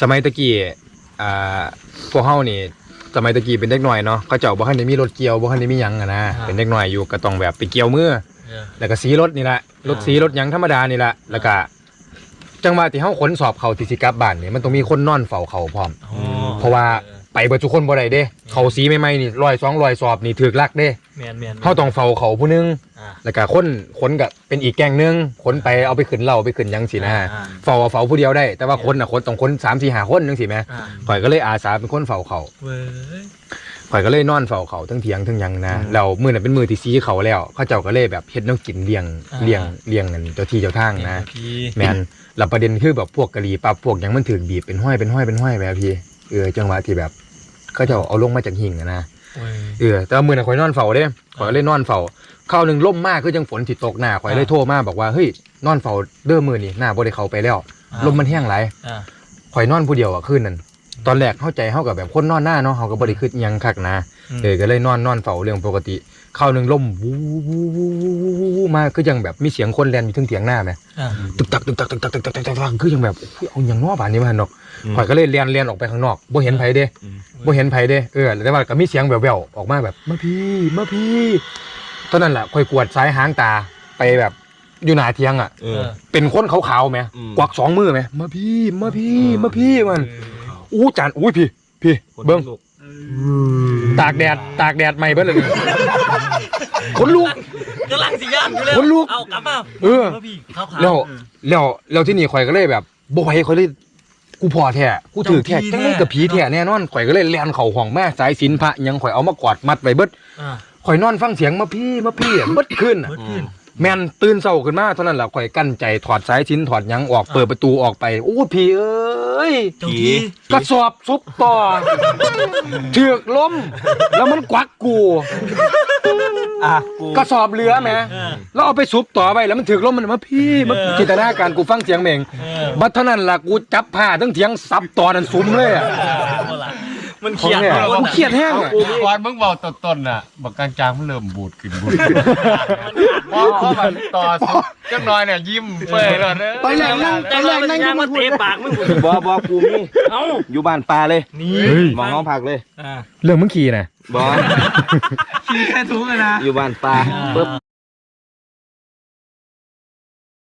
สมัยตะกี้อ่าพวกเฮานี่สมัยตะกี้เป็นเด็กน้อยเนาะเขาเจ้าบ่ทันได้มีรถเกี่ยวบ่ทันได้มีหยังอะนะเป็นเด็กน้อยอยู่ก็ต้องแบบไปเกี่ยวมือเออแล้วก็สีรถนี่แหละรถสีรถหยังธรรมดานี่แหละแล้วก็จังหวะที่เฮาขนสอบเขาที่สิกลับบ้านนี่มันต้องมีคนนอนเฝ้าเขาพร้อมอ๋อเพราะว่า ไปเบิดทุกคนบ่ได้เด้เขาสีใหม่ๆนี่ร้อยสองร้อยสอบนี่ถูกลักเด้แมนแมนเฮาต้องเฝ้าเขาผู้หนึงอ่า แล้วก็คนขนก็เป็นอีกแก๊งหนึงขนไปเอาไปขึ้นเหล้าไปขึ้นหยังสินะอ่าเฝ้าอะเฝ้าผู้เดียวได้ แต่ว่าคนน่ะคนต้องคน3 4 5คนจังซี่แหมอ่าข่อยก็เลยอาสาเป็นคนเฝ้าเขาเว้ยข่อยก็เลยนอนเฝ้าเขาทั้งเถียงทั้งหยังนะแล้วมื้อนั้นเป็นมื้อที่สีเขาแล้วเขาเจ้าก็เลยแบบเฮ็ดแนวกินเลี้ยงเลี้ยงเลี้ยงกันเจ้าที่เจ้าทางนะ พี่ แมนแล้วประเด็นคือแบบพวกกะหรี่ปั๊บพวกหยังมันถึกบีบเป็นห้อยเป็นห้อยเป็นห้อยแบบพี่เออจังหวะที่แบบ เขาเจะเอาลงมาจากหิ่งอะนะเว้ยเออแต่ว่ามือน่ะข่อยนอนเฝ้าเด้ข่อยก็เลยนอนเฝ้าข้าวหนึ่งล่มมากคือจังฝนสิตกหน้าข่อยเลยโทรมาบอกว่าเฮ้ยนอนเฝ้าเด้อมือนี่หน้าบ่ได้เข้าไปแล้วอ่าลมมันแห้งหลายอ่าข่อยนอนผู้เดียวอะคืนนั้น ตอนแรกเข้าใจเข้ากับแบบคนนอนหน้าเนาะเขาก็บ่ได้คิดอิหยังคักนะมเออก็เลยนอนนอนเฝ้าเรื่องปกติข้าวหนึ่งล่มวูวูวูวูวูวูวูมาคือจังแบบมีเสียงคนแล่นอยู่เทึงเถียงหน้าไหมอ่าตึกตักตึกตักตึกตักตึกตักตึกตักตึกตักคือยังแบบอุ๊ยเอาอย่างน้อบานนี้มาหันนอกข่อยก็เลยเลียนเลียนออกไปข้างนอกบ่เห็นไผเด้บ่เห็นไผเด้เออแต่ว่าก็มีเสียงแว่วๆออกมาแบบมาพี่มาพี่ตอนนั้นแหละข่อยกวดซ้ายหางตาไปแบบอยู่หน้าเทียงอะเออเป็นคนขาวๆไหมอืมกวักสองมือไหมมาพี่มาพี่อืมมาพี่มัน อู้จานอุ้ยพี่ พี่เบิ้งตากแดดตากแดดใหม่เบิ้งเลยคนลุกกำลังสิย่างอยู่แล้วคนลุกเอากลับมาเออแล้วพี่ขาวๆแล้วเออแล้วแล้วที่นี่ข่อยก็เลยแบบบ่ไหวข่อยเลยกูพอแท้กูถือแท้เจ้าผีจังเลยกับผีแท้แน่นอนข่อยก็เลยแล่นเข้าห้องแม่สายสิญจนพระยังข่อยเอามากอดมัดไว้เบิดอ่าข่อยนอนฟังเสียงมาพี่มาพี่อะเบิดขึ้นน่ะเมื่อคืน แม่นตื่นเช้าขึ้นมาเท่านั้นแหละข่อยกั้นใจถอดสายสิญจนถอดหยังออกอ่าเปิดประตูออกไปโอ้พี่เอ้ยเจ้าที่กระสอบซุปต่อเถือกล้ม แล้วมันกวักกูอะกูกระสอบเหลือแหมเออแล้วเอาไปซุปต่อไปแล้วมันถือกล้มมันมาพี่มาเออจินตนาการกูฟังเสียงเมงเออบัดเท่านั้นล่ะกูจับผ้าทั้งเถียงซับต่อนั่นซุ้มเลยอะ เอาล่ะ มันเครียดของแท้มากกูเครียดแห้งอะอุปกรณ์มึงเบาต้นๆน่ะบักกลางจางมันเริ่มบูดขึ้นบูดขึ้นพอพอมันต่อสุดจังน้อยเนี่ยยิ้มเฟ้ยเลยเด้อตอนแรกนั่งตอนแรกนั่งยางมาเตะปากมึงบอบอกูมีเอ้าอยู่บ้านปลาเลยนี่มองห้องพักเลยอ่า เรื่องมึงขี่นะ บอขี้แค่ถุงอะนะ อยู่บ้านปลาปุ๊บ